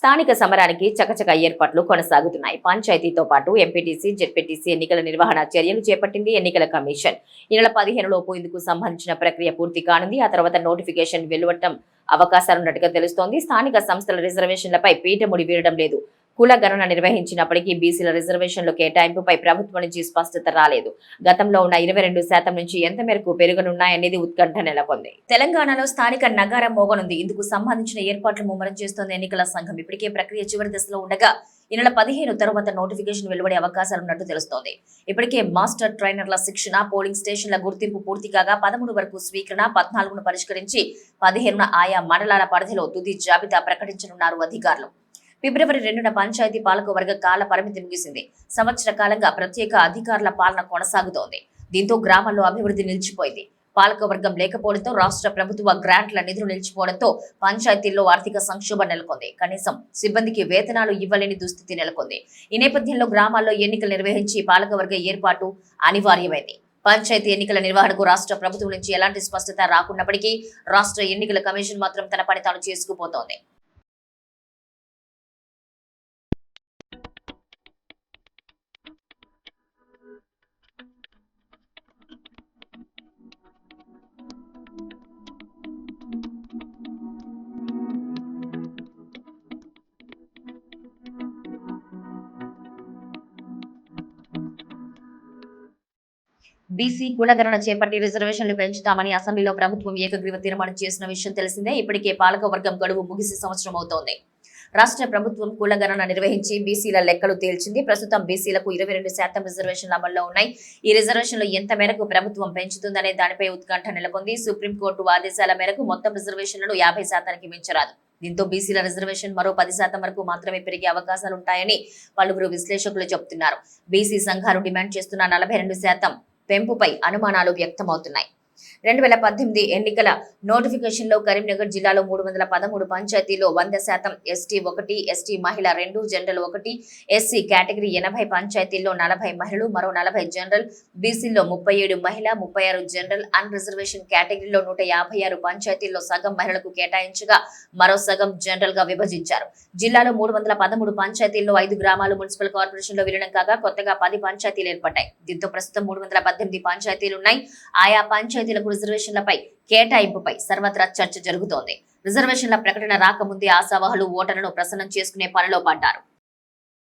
స్థానిక సమరానికి చకచక ఏర్పాట్లు కొనసాగుతున్నాయి. పంచాయతీతో పాటు ఎంపీటీసీ జెడ్పీటీసీ ఎన్నికల నిర్వహణ చర్యలు చేపట్టింది ఎన్నికల కమిషన్. ఈ నెల పదిహేను లోపు ఇందుకు సంబంధించిన ప్రక్రియ పూర్తి కానుంది. ఆ తర్వాత నోటిఫికేషన్ వెలువడటం అవకాశాలున్నట్టుగా తెలుస్తోంది. స్థానిక సంస్థల రిజర్వేషన్లపై పీఠముడి వీరడం లేదు. కుల గణన నిర్వహించినప్పటికీ బీసీల రిజర్వేషన్లు కేటాయింపుపై ప్రభుత్వం నుంచి స్పష్టత రాలేదు. గతంలో ఉన్న ఇరవై రెండు శాతం నుంచి ఎంత మేరకు పెరుగునున్నాయనేది ఉత్కంఠ నెలకొంది. తెలంగాణలో స్థానిక నగారం మోగనుంది. ఇందుకు సంబంధించిన ఏర్పాట్లు ముమ్మరం చేస్తోంది ఎన్నికల సంఘం. ఇప్పటికే ప్రక్రియ చివరి దశలో ఉండగా ఈ నెల పదిహేను తర్వాత నోటిఫికేషన్ వెలువడే అవకాశాలున్నట్టు తెలుస్తోంది. ఇప్పటికే మాస్టర్ ట్రైనర్ల శిక్షణ పోలింగ్ స్టేషన్ల గుర్తింపు పూర్తి కాగా పదమూడు వరకు స్వీకరణ పద్నాలుగును పరిష్కరించి పదిహేనున ఆయా మండలాల పరిధిలో తుది జాబితా ప్రకటించనున్నారు అధికారులు. ఫిబ్రవరి రెండున పంచాయతీ పాలకవర్గ కాల పరిమితి ముగిసింది. సంవత్సర కాలంగా ప్రత్యేక అధికారుల పాలన కొనసాగుతోంది. దీంతో గ్రామాల్లో అభివృద్ధి నిలిచిపోయింది. పాలకవర్గం లేకపోవడంతో రాష్ట్ర ప్రభుత్వ గ్రాంట్ల నిధులు నిలిచిపోవడంతో పంచాయతీల్లో ఆర్థిక సంక్షోభం నెలకొంది. కనీసం సిబ్బందికి వేతనాలు ఇవ్వలేని దుస్థితి నెలకొంది. ఈ నేపథ్యంలో గ్రామాల్లో ఎన్నికలు నిర్వహించి పాలకవర్గ ఏర్పాటు అనివార్యమైంది. పంచాయతీ ఎన్నికల నిర్వహణకు రాష్ట్ర ప్రభుత్వం నుంచి ఎలాంటి స్పష్టత రాకున్నప్పటికీ రాష్ట్ర ఎన్నికల కమిషన్ మాత్రం తన పని తాను చేసుకుపోతోంది. బీసీ కులగణన చేపట్టి రిజర్వేషన్లు పెంచుతామని అసెంబ్లీలో ప్రభుత్వం ఏకగ్రీవ తీర్మానం చేసిన విషయం తెలిసిందే. ఇప్పటికే పాలకవర్గం గడువు ముగిసి సంవత్సరం అవుతోంది. రాష్ట్ర ప్రభుత్వం కులగణన నిర్వహించి బీసీల లెక్కలు తేల్చింది. ప్రస్తుతం బీసీలకు ఇరవై రెండు శాతం రిజర్వేషన్లు అమల్లో ఉన్నాయి. ఈ రిజర్వేషన్లు ఎంత మేరకు ప్రభుత్వం పెంచుతుందనే దానిపై ఉత్కంఠ నెలకొంది. సుప్రీంకోర్టు ఆదేశాల మేరకు మొత్తం రిజర్వేషన్లను యాభై శాతానికి మించరాదు. దీంతో బీసీల రిజర్వేషన్ మరో పది శాతం వరకు మాత్రమే పెరిగే అవకాశాలుంటాయని పలువురు విశ్లేషకులు చెబుతున్నారు. బీసీ సంఘాలు డిమాండ్ చేస్తున్న నలభై రెండు శాతం పెంపుపై అనుమానాలు వ్యక్తమవుతున్నాయి. రెండు వేల పద్దెనిమిది ఎన్నికల నోటిఫికేషన్లో కరీంనగర్ జిల్లాలో మూడు వందల పదమూడు పంచాయతీలో వంద శాతం ఎస్టీ ఒకటి ఎస్టీ మహిళ రెండు జనరల్ ఒకటి ఎస్సీ కేటగిరీ ఎనభై పంచాయతీల్లో నలభై మహిళలు మరో నలభై జనరల్ బీసీలో ముప్పై ఏడు మహిళ ముప్పై ఆరు జనరల్ అన్ రిజర్వేషన్ కేటగిరీలో నూట యాభై ఆరు పంచాయతీల్లో సగం మహిళలకు కేటాయించగా మరో సగం జనరల్గా విభజించారు. జిల్లాలో మూడు వందల పదమూడు పంచాయతీల్లో ఐదు గ్రామాలు మున్సిపల్ కార్పొరేషన్లో విలీనం కాగా కొత్తగా పది పంచాయతీలు ఏర్పడ్డాయి. దీంతో ప్రస్తుతం మూడు వందల పద్దెనిమిది పంచాయతీలున్నాయి ఆయా పంచాయతీ పంచాయతీలకు రిజర్వేషన్లపై కేటాయింపుపై సర్వత్రా చర్చ జరుగుతోంది. రిజర్వేషన్ల ప్రకటన రాకముందే ఆశావాహులు ఓటర్లను ప్రసన్నం చేసుకునే పనిలో పడ్డారు.